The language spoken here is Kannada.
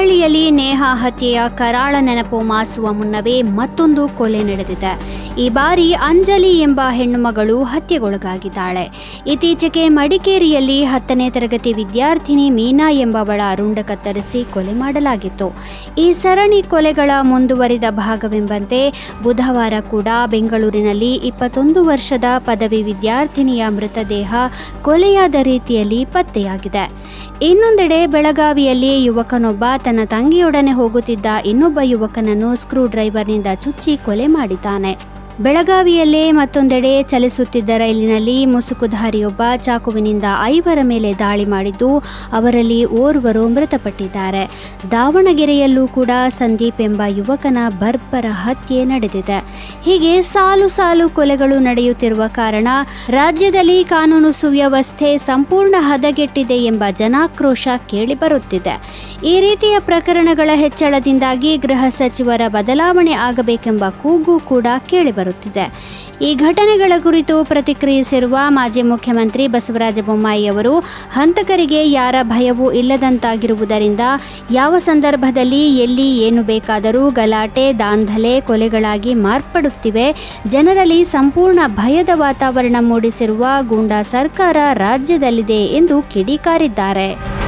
ಅಂಜಲಿಯಲ್ಲಿ ನೇಹಾ ಹತ್ಯೆಯ ಕರಾಳ ನೆನಪು ಮಾಸುವ ಮುನ್ನವೇ ಮತ್ತೊಂದು ಕೊಲೆ ನಡೆದಿದೆ. ಈ ಬಾರಿ ಅಂಜಲಿ ಎಂಬ ಹೆಣ್ಣುಮಗಳು ಹತ್ಯೆಗೊಳಗಾಗಿದ್ದಾಳೆ. ಇತ್ತೀಚೆಗೆ ಮಡಿಕೇರಿಯಲ್ಲಿ ಹತ್ತನೇ ತರಗತಿ ವಿದ್ಯಾರ್ಥಿನಿ ಮೀನಾ ಎಂಬವಳ ರುಂಡ ಕತ್ತರಿಸಿ ಕೊಲೆ ಮಾಡಲಾಗಿತ್ತು. ಈ ಸರಣಿ ಕೊಲೆಗಳ ಮುಂದುವರಿದ ಭಾಗವೆಂಬಂತೆ ಬುಧವಾರ ಕೂಡ ಬೆಂಗಳೂರಿನಲ್ಲಿ ಇಪ್ಪತ್ತೊಂದು ವರ್ಷದ ಪದವಿ ವಿದ್ಯಾರ್ಥಿನಿಯ ಮೃತದೇಹ ಕೊಲೆಯಾದ ರೀತಿಯಲ್ಲಿ ಪತ್ತೆಯಾಗಿದೆ. ಇನ್ನೊಂದೆಡೆ ಬೆಳಗಾವಿಯಲ್ಲಿ ಯುವಕನೊಬ್ಬ ತನ್ನ ತಂಗಿಯೊಡನೆ ಹೋಗುತ್ತಿದ್ದ ಇನ್ನೊಬ್ಬ ಯುವಕನನ್ನು ಸ್ಕ್ರೂ ಡ್ರೈವರ್ನಿಂದ ಚುಚ್ಚಿ ಕೊಲೆ ಮಾಡಿದ್ದಾನೆ. ಬೆಳಗಾವಿಯಲ್ಲೇ ಮತ್ತೊಂದೆಡೆ ಚಲಿಸುತ್ತಿದ್ದ ರೈಲಿನಲ್ಲಿ ಮುಸುಕುಧಾರಿಯೊಬ್ಬ ಚಾಕುವಿನಿಂದ ಐವರ ಮೇಲೆ ದಾಳಿ ಮಾಡಿದ್ದು ಅವರಲ್ಲಿ ಓರ್ವರು ಮೃತಪಟ್ಟಿದ್ದಾರೆ. ದಾವಣಗೆರೆಯಲ್ಲೂ ಕೂಡ ಸಂದೀಪ್ ಎಂಬ ಯುವಕನ ಬರ್ಬರ ಹತ್ಯೆ ನಡೆದಿದೆ. ಹೀಗೆ ಸಾಲು ಸಾಲು ಕೊಲೆಗಳು ನಡೆಯುತ್ತಿರುವ ಕಾರಣ ರಾಜ್ಯದಲ್ಲಿ ಕಾನೂನು ಸುವ್ಯವಸ್ಥೆ ಸಂಪೂರ್ಣ ಹದಗೆಟ್ಟಿದೆ ಎಂಬ ಜನಾಕ್ರೋಶ ಕೇಳಿಬರುತ್ತಿದೆ. ಈ ರೀತಿಯ ಪ್ರಕರಣಗಳ ಹೆಚ್ಚಳದಿಂದಾಗಿ ಗೃಹ ಸಚಿವರ ಬದಲಾವಣೆ ಆಗಬೇಕೆಂಬ ಕೂಗು ಕೂಡ ಕೇಳಿಬರುತ್ತಿದೆ. ಈ ಘಟನೆಗಳ ಕುರಿತು ಪ್ರತಿಕ್ರಿಯಿಸಿರುವ ಮಾಜಿ ಮುಖ್ಯಮಂತ್ರಿ ಬಸವರಾಜ ಬೊಮ್ಮಾಯಿ ಅವರು, ಹಂತಕರಿಗೆ ಯಾರ ಭಯವೂ ಇಲ್ಲದಂತಾಗಿರುವುದರಿಂದ ಯಾವ ಸಂದರ್ಭದಲ್ಲಿ, ಎಲ್ಲಿ ಏನು ಬೇಕಾದರೂ ಗಲಾಟೆ, ದಾಂಧಲೆ, ಕೊಲೆಗಳಾಗಿ ಮಾರ್ಪಡುತ್ತಿವೆ. ಜನರಲ್ಲಿ ಸಂಪೂರ್ಣ ಭಯದ ವಾತಾವರಣ ಮೂಡಿಸಿರುವ ಗೂಂಡಾ ಸರ್ಕಾರ ರಾಜ್ಯದಲ್ಲಿದೆ ಎಂದು ಕಿಡಿಕಾರಿದ್ದಾರೆ.